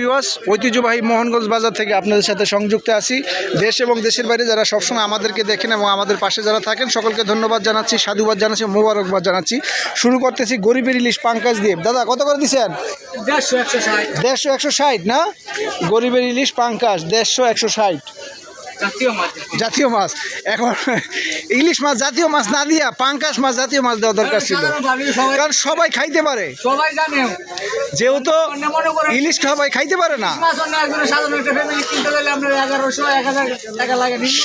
Viewers ঐতিহ্যবাহী মোহনগঞ্জ বাজার থেকে আপনাদের সাথে সংযুক্ত আছি। দেশ এবং দেশের বাইরে যারা সবসময় আমাদেরকে দেখেন এবং আমাদের পাশে যারা থাকেন সকলকে ধন্যবাদ জানাচ্ছি সাধুবাদ জানাচ্ছি মোবারকবাদ জানাচ্ছি। শুরু করতেছি গরিবের ইলিশ পাঙ্কাজ দিয়ে। দাদা কত করে দিচ্ছেন দেড়শো একশো ষাট। দেড়শো একশো ষাট না? গরিবের ইলিশ পাঙ্কাজ দেড়শো একশো ষাট। জাতীয় মাছ এখন ইলিশ মাছ জাতীয় মাছ না দিয়া পাঙ্কাশ মাছ জাতীয় মাছ দেওয়া দরকার ছিল। কারণ সবাই খাইতে পারে। সবাই জানে। যেহেতু মনে ইলিশ সবাই খাইতে পারে না।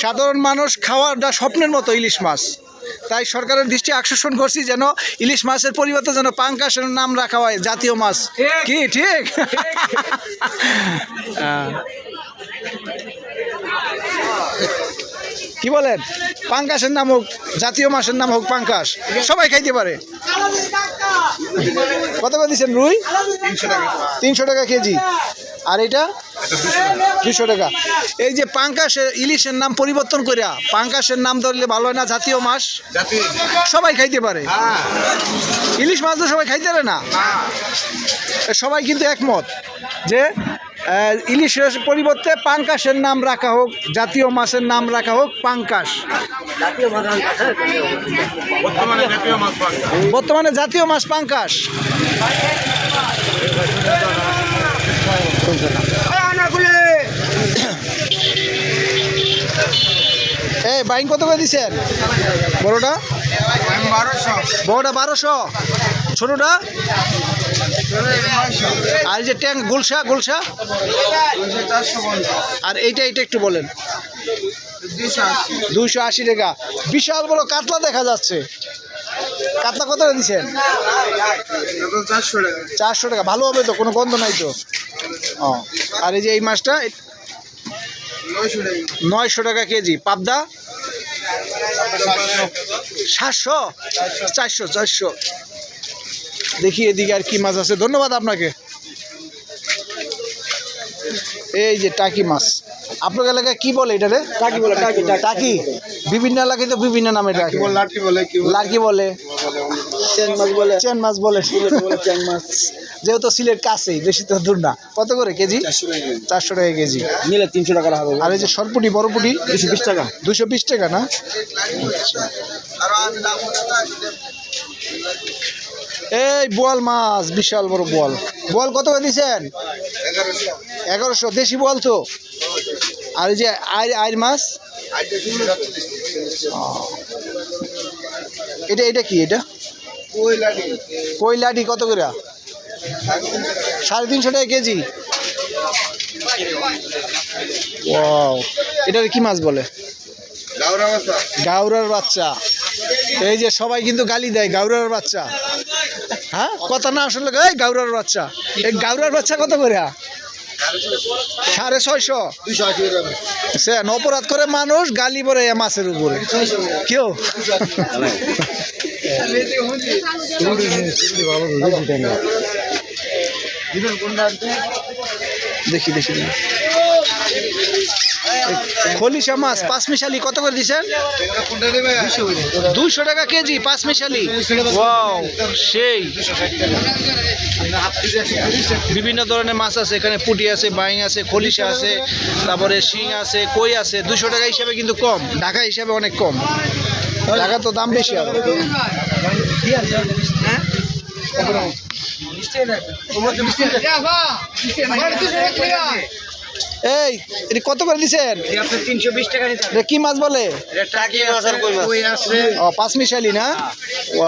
সাধারণ মানুষ খাওয়াটা স্বপ্নের মতো ইলিশ মাছ। তাই সরকারের দৃষ্টি আকর্ষণ করছি যেন ইলিশ মাছের পরিবর্তে যেন পাঙ্কাশের নাম রাখা হয় জাতীয় মাছ। কি ঠিক? কি বলেন? পাঙ্কাশের নাম হোক, জাতীয় মাছের নাম হোক, পাঙ্কাশ। সবাই খাইতে পারে। কত করে দিচ্ছেন রুই? তিনশো টাকা কেজি। আর এটা? দুশো টাকা। এই যে পাঙ্কাশের ইলিশের নাম পরিবর্তন করিয়া পাঙ্কাশের নাম ধরলে ভালো হয় না জাতীয় মাছ সবাই খাইতে পারে। ইলিশ মাছ তো সবাই খাইতে পারে না। সবাই কিন্তু একমত যে ইলিশের পরিবর্তে পাঙ্কাশের নাম রাখা হোক জাতীয় মাছের নাম রাখা হোক পাঙ্কাশ। বর্তমানে জাতীয় মাছ পাঙ্কাশ। এই বাইন কত করে দিচ্ছেন বড়টা? বড়োটা বারোশো। ছোটটা আর যে ট্যাঙ্ক গুলশা গুলশা? আর এইটা এইটা একটু বলেন। দুইশো আশি টাকা। বিশাল বড় কাতলা দেখা যাচ্ছে। কাতলা কত দিচ্ছেন? চারশো টাকা। ভালো হবে তো, কোনো গন্ধ নাই তো। ও, আর এই যে এই মাছটা নয়শো টাকা কেজি। পাবদা? সাতশো? চারশো চারশো। দেখি এদিকে আর কি মাছ আছে। ধন্যবাদ আপনাকে। এই যে টাকি মাছ। আপনার এলাকায় কি বলে এটা রে? টাকি বলে টাকি টাকি। বিভিন্ন এলাকায় তো বিভিন্ন নামে ডাকে। লার্কি বলে চেন মাছ বলে। চেন মাছ বলে। চেন মাছ। যেহেতু সিলেট কাছেই বেশি তো দূর না। কত করে কেজি? চারশো টাকা কেজি। নিলে তিনশো টাকা হবে। আর এই যে সরপুটি বড়পুটি? দুশো বিশ টাকা। দুশো বিশ টাকা না? এই বোয়াল মাছ বিশাল বড় বোয়াল। বোয়াল কত করে দিচ্ছেন এগারোশো। দেশি বোয়াল তো? আর এই যে আইর আইর মাছ? এটা এটা কি এটা? কই লাডি কত করে? সাড়ে তিনশো টাকা কেজি। ওয়াও। এটার কি মাছ বলে? গাউরার বাচ্চা। এই যে সবাই কিন্তু গালি দেয় গাউরার বাচ্চা। হ্যাঁ? কথা না আসলে এই গাউরার বাচ্চা। এই গাউরার বাচ্চা কত করে? সাড়ে ছয়শো। সে অপরাধ করে মানুষ গালি পরে মাছের উপরে। কেউ? দেখি দেখি দেখি। খলিশা মাছ পাঁচ মিশালি কত করে দিছেন? দুইশো টাকা কেজি, পাঁচ মিশালি। ওয়াও, সেই। বিভিন্ন ধরনের মাছ আছে, এখানে পুটি আছে, বাইং আছে, খলিশা আছে, তারপরে শিং আছে, কই আছে দুশো টাকা হিসাবে কিন্তু কম, ঢাকা হিসাবে অনেক কম। ঢাকা তো দাম বেশি হবে আর এই এটা কত করে দিছেন এটা কি মাছ বলে? টাকি মাছ আর কই মাছ ও পাঁচ মিশালি না? ও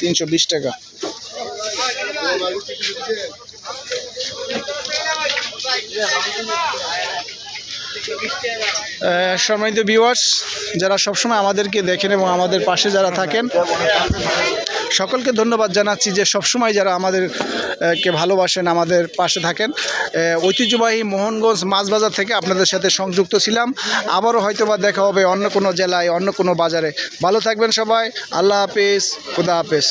তিনশো বিশ টাকা। সম্মানিত ভিউয়ার্স যারা সবসময় আমাদেরকে দেখেন এবং আমাদের পাশে যারা থাকেন সকলকে ধন্যবাদ জানাচ্ছি যে সবসময় যারা আমাদেরকে ভালোবাসেন, আমাদের পাশে থাকেন। ঐতিহ্যবাহী মোহনগঞ্জ মাছবাজার থেকে আপনাদের সাথে সংযুক্ত ছিলাম। আবারও হয়তোবা দেখা হবে অন্য কোনো জেলায়, অন্য কোনো বাজারে। ভালো থাকবেন সবাই। আল্লাহ হাফেজ। খুদা হাফেজ।